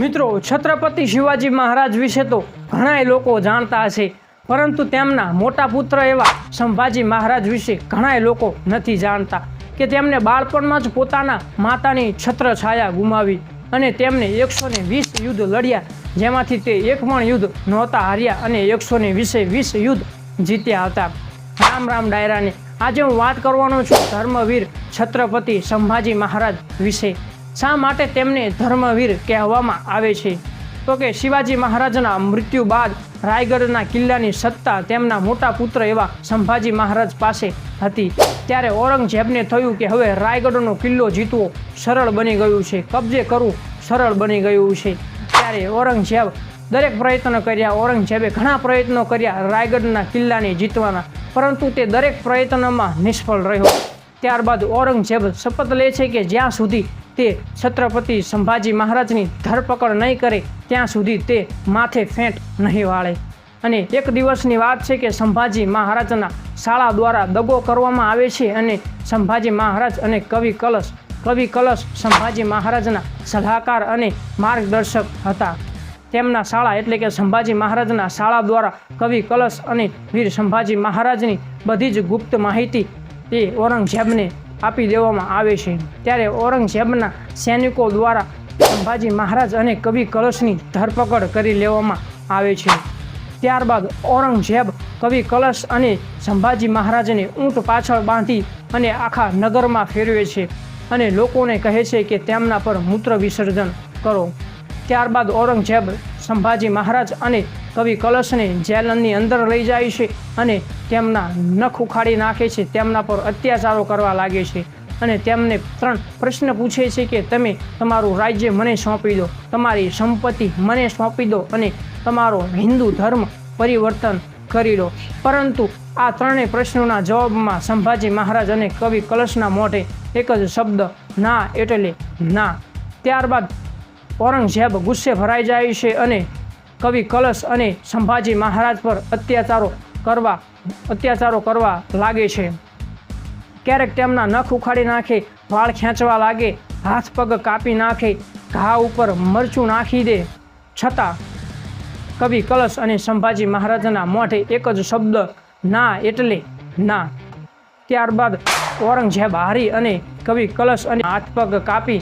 મિત્રો, છત્રપતિ શિવાજી મહારાજ વિશે તો ઘણાય લોકો જાણતા હશે, પરંતુ તેમના મોટા પુત્ર એવા સંભાજી મહારાજ વિશે ઘણાય લોકો નથી જાણતા કે તેમને બાળપણમાં જ પોતાના માતાની છત્ર છાયા ગુમાવી અને તેમને એકસો ને વીસ યુદ્ધ લડ્યા, જેમાંથી તે એક પણ યુદ્ધ નહોતા હાર્યા અને એકસો ને વીસે વીસ યુદ્ધ જીત્યા હતા. રામ રામ ડાયરાને. આજે હું વાત કરવાનો છું ધર્મવીર છત્રપતિ સંભાજી મહારાજ વિશે. શા માટે તેમને ધર્મવીર કહેવામાં આવે છે? તો કે શિવાજી મહારાજના મૃત્યુ બાદ રાયગઢના કિલ્લાની સત્તા તેમના મોટા પુત્ર એવા સંભાજી મહારાજ પાસે હતી. ત્યારે ઔરંગઝેબને થયું કે હવે રાયગઢનો કિલ્લો જીતવો સરળ બની ગયું છે, કબજે કરવું સરળ બની ગયું છે. ત્યારે ઔરંગઝેબ દરેક પ્રયત્નો કર્યા, ઔરંગઝેબે ઘણા પ્રયત્નો કર્યા રાયગઢના કિલ્લાને જીતવાના. પરંતુ તે દરેક પ્રયત્નોમાં નિષ્ફળ રહ્યો. ત્યારબાદ ઔરંગઝેબ શપથ લે છે કે જ્યાં સુધી તે છત્રપતિ સંભાજી મહારાજની ધરપકડ નહીં કરે, ત્યાં સુધી તે માથે ફેંટ નહીં વાળે. અને એક દિવસની વાત છે કે સંભાજી મહારાજના શાળા દ્વારા દગો કરવામાં આવે છે અને સંભાજી મહારાજ અને કવિ કલશ કવિ કલશ સંભાજી મહારાજના સલાહકાર અને માર્ગદર્શક હતા. તેમના શાળા એટલે કે સંભાજી મહારાજના શાળા દ્વારા કવિ કલશ અને વીર સંભાજી મહારાજની બધી જ ગુપ્ત માહિતી એ ઔરંગઝેબને આપી દેવામાં આવે છે. ત્યારે ઔરંગઝેબના સૈનિકો દ્વારા સંભાજી મહારાજ અને કવિ કલશની ધરપકડ કરી લેવામાં આવે છે. ત્યારબાદ ઔરંગઝેબ, કવિ કલશ અને સંભાજી મહારાજને ઊંટ પાછળ બાંધી અને આખા નગરમાં ફેરવે છે અને લોકોને કહે છે કે તેમના પર મૂત્ર વિસર્જન કરો. ત્યારબાદ ઔરંગઝેબ સંભાજી મહારાજ અને કવિ કલશને જેલની અંદર લઈ જાય છે અને તેમના નખ ઉખાડી નાખે છે. તેમના પર અત્યાચારો કરવા લાગે છે અને તેમને ત્રણ પ્રશ્ન પૂછે છે કે તમે તમારું રાજ્ય મને સોંપી દો, તમારી સંપત્તિ મને સોંપી દો અને તમારો હિન્દુ ધર્મ પરિવર્તન કરી દો પરંતુ આ ત્રણેય પ્રશ્નોના જવાબમાં સંભાજી મહારાજ અને કવિ કલશના મોઢે એક જ શબ્દ ના એટલે ના. ત્યારબાદ ઔરંગઝેબ ગુસ્સે ભરાઈ જાય છે અને કવિ કલશ અને સંભાજી મહારાજ પર અત્યાચારો કરવા અત્યાચારો કરવા લાગે છે. ક્યારેક તેમના નખ ઉખાડી નાખે, વાળ ખેંચવા લાગે, હાથ પગ કાપી નાખે, ઘા ઉપર મરચું નાખી દે. છતાં કવિ કલશ અને સંભાજી મહારાજના મોઢે એક જ શબ્દ ના એટલે ના. ત્યારબાદ ઔરંગઝેબ હારી અને કવિ કલશ અને હાથ પગ કાપી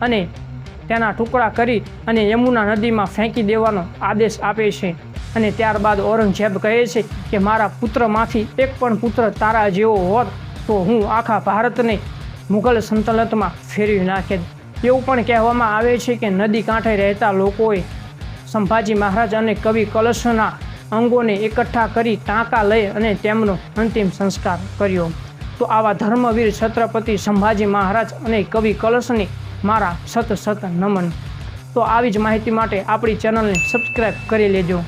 અને તેના ટુકડા કરી અને યમુના નદીમાં ફેંકી દેવાનો આદેશ આપે છે. અને ત્યારબાદ ઔરંગઝેબ કહે છે કે, મારા પુત્રમાંથી એક પણ પુત્ર તારા જેવો હોત તો હું આખા ભારતને મુઘલ સંતલતમાં ફેરવી નાખે એવું પણ કહેવામાં આવે છે કે, નદી કાંઠે રહેતા લોકોએ સંભાજી મહારાજ અને કવિ કલશના અંગોને એકઠા કરી ટાંકા લઈ અને તેમનો અંતિમ સંસ્કાર કર્યો. તો આવા ધર્મવીર છત્રપતિ સંભાજી મહારાજ અને કવિ કલશને મારા સત સત નમન. તો આવી જ માહિતી માટે આપણી ચેનલને સબસ્ક્રાઈબ કરી લેજો.